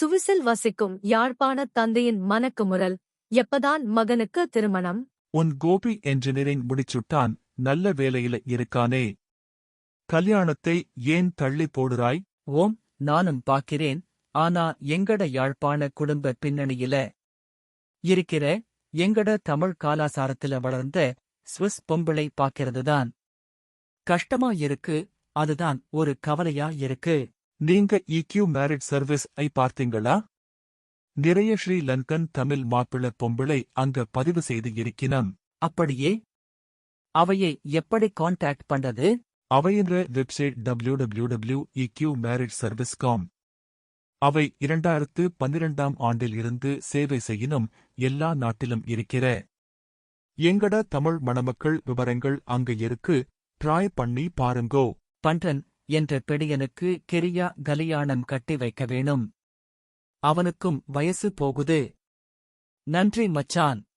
சுவிசில் வசிக்கும் யாழ்ப்பாண தந்தையின் மனக்குமுறல் எப்பதான் மகனுக்கு திருமணம்? உன் கோபி என்ஜினியரிங் முடிச்சுட்டான் நல்ல வேலையில இருக்கானே. கல்யாணத்தை ஏன் தள்ளி போடுறாய்? ஓம் நானும் பாக்கிறேன் ஆனா எங்கட யாழ்ப்பாண குடும்ப பின்னணியில இருக்கிற எங்கட தமிழ் காலாசாரத்துல வளர்ந்த ஸ்விஸ் பொம்பிளை பாக்கிறதுதான் கஷ்டமா இருக்கு அதுதான் ஒரு கவலையா இருக்கு. நீங்க இக்யூ மேரிட் சர்வீஸ் ஐ பார்த்தீங்களா? நிறைய ஸ்ரீலங்கன் தமிழ் மாப்பிள பொம்பிளை அங்க பதிவு செய்து இருக்கினம் அப்படியே? அவையை எப்படி கான்டாக்ட் பண்றது அவையின்ற website W W W EQ merit service com அவை இரண்டாயிரத்து பன்னிரண்டாம் ஆண்டில் இருந்து சேவை செய்யினும் எல்லா நாட்டிலும் இருக்கிற. எங்கட தமிழ் மணமக்கள் விவரங்கள் அங்க இருக்கு. ட்ராய் பண்ணி பாருங்கோ. பண்டன் என்ற பெடியனுக்கு கெரியா கலியாணம் கட்டி வைக்க வேணும். அவனுக்கும் வயசு போகுது. நன்றி மச்சான்.